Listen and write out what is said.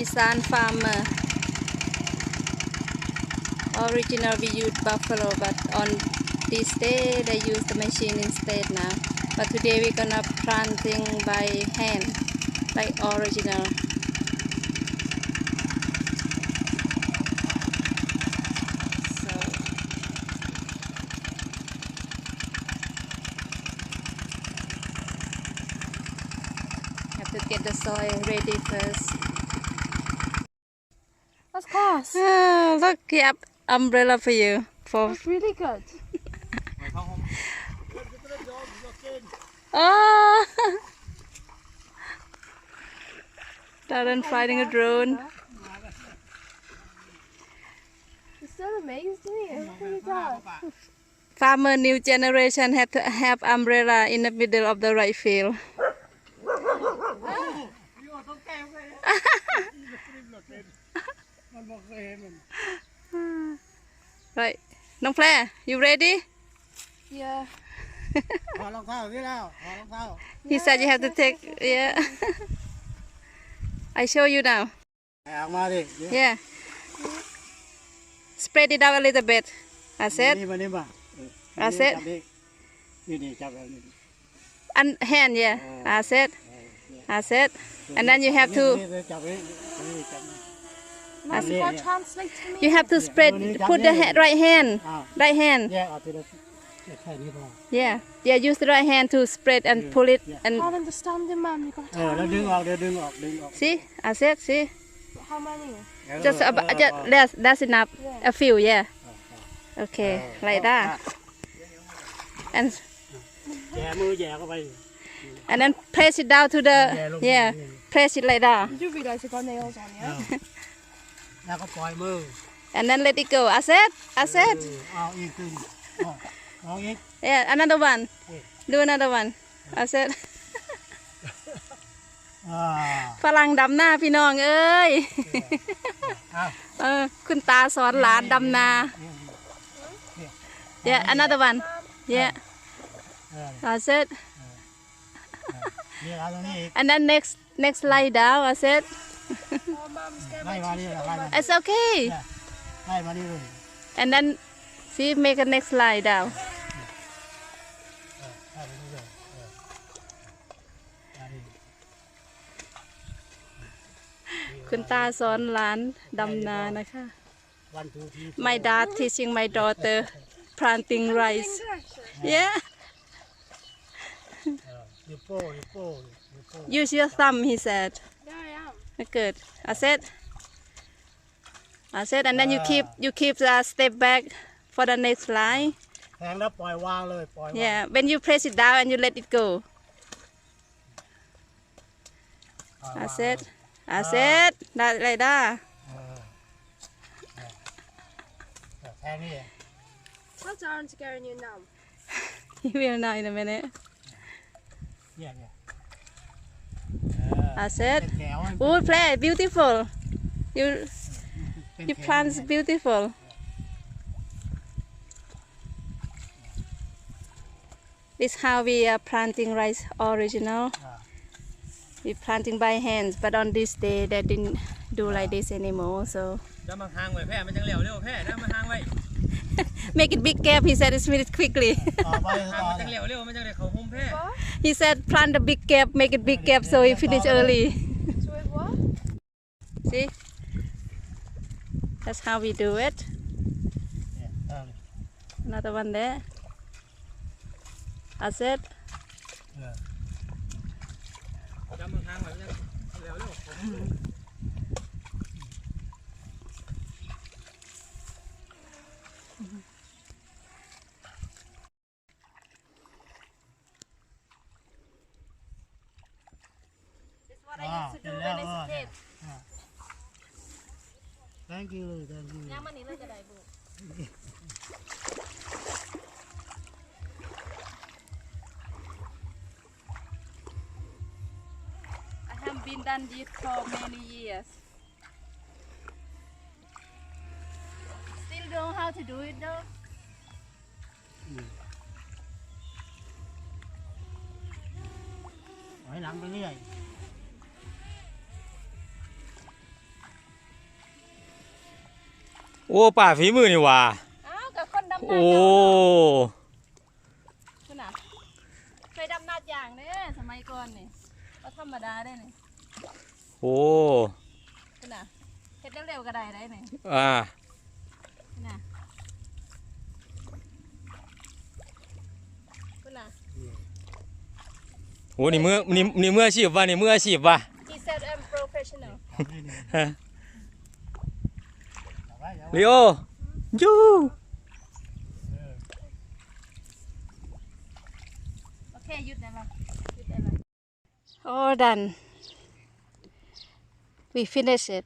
Isan farmer. Original we use buffalo, but on this day they use the machine instead now. But today we're gonna planting by hand, like original. So have to get the soil ready first. That's class. Oh, look, yep, umbrella for you. For That's really good. oh, Darren fighting a drone. It's so amazing, isn't it? It really does. Farmer new generation had to have umbrella in the middle of the right field. right, น้องแพร you ready? Yeah. ถอดรองเท้าพี่แล้วถอดรองเท้า He said you have to take, yeah. I show you now. แอบมาดิเดี๋ยว Yeah. Spread it out a little bit. That's มา it. นี่มานี่มาเออ That's it จับดินี่นี่จับแบบนี้ And hand, yeah. That's it. That's it. And then you have to นี่นี่จับนี่นี่จับนี่ Mum, Yeah, you gotta yeah. translate to me. you have to spread. Put the ha- right hand. อ้าว Right hand. แยกออกทีละแค่นี้พอ Yeah. Yeah. Use the right hand to spread and pull it Yeah. I and can't understand it, Mum. You gotta เออแล้วดึงออกเดี๋ยวดึงออกดึงออก see. That's it. See. How many? เออ Just เออ about. เออ Just เออ that's that's enough. Yeah. A few. Yeah. Okay. Like that. And แย่มือแย่เข้าไป and then press it down to the. Yeah, look, Yeah. yeah. Press it like that. You do realise you've got nails on, เอ yeah? อ แล้วก็ปล่อยมือ And then let it go. That's it. That's เอ it. อเอาอีกขึ้นเอาเอาอีก Yeah. Another one. Yeah. Do another one. That's it. อ่าฝรั่งดำหน้าพี่น้องเอ้ยเอาเออคุณตาสอนหลานดำนา Yeah another one Yeah เออ that's it นี่เอาตรงนี้อีก and then next next lie down that's it Oh, Mum's getting ไล่มานี่ไล่มา it's okay ไล่มานี่เลย and then see make a next lie down ไล่มานี่เลยเอออันนี้ คุณตาสอนหลานดำนานะคะ วันทูที my dad teaching my daughter planting rice yeah นิ้วโป้งนิ้วโป้งนิ้วโป้ง use your thumb he said Yeah, I am. good that's it that's it and then you keep you keep the step back for the next line แทงแล้วปล่อยวางเลยปล่อยวาง Yeah, when you press it down and you let it go. ปล่อยวาง That's it. That's it. That like that. เออเออเออแทงนี่ Tell Darren to get in you now. You will know in a minute. เนี่ยเนี่ย That's เป็ it. นแถวให้ Oh, play beautiful. You เป็น you แถว plant is beautiful. This how we are planting rice original. อ่า We planting by hands, but on this day they didn't do like this anymore. So แล้วมาห่างไว้แพ้มันจังเหลวเร็วแพ้แล้วมาห่างไว้ make it big gap. He said it's made it quickly. ต่อไป ห่าง ต่อ มันจังเหล เนี่ยว เร็วมันจังเลยเขาหุ้มแพ้ He said plant a big gap, make it big gap so we finish early. So with what? See? That's how we do it. เนี่ยเออ Another one there. That's it. เออ แล้วมันห่างไว้มันจังเหลวเร็วเขาหุ้ม thank you thank you ഞാമനില ചടായി I have been done this for many years. Still don't know how to do it though. Hỏi lắm cái vậy? โอ้ป่าฝีมือนี่หว่า อ้าวกับคนดำนาโอ้คุณน่ะเคยดำนาอย่างเนี่ยสมัยก่อนนี่ก็ธรรมดาได้นี่โอ้คุณน่ะเฮ็ดเร็วๆก็ได้ได้นี่อ่าคุณน่ะคุณน่ะโหนี่มือนี่นี่มืออาชีพว่ะนี่มืออาชีพว่ะ he said I'm professional ฮะ ลีโอยู เออ โอเคหยุดได้ละหยุดได้ละ all done we finish it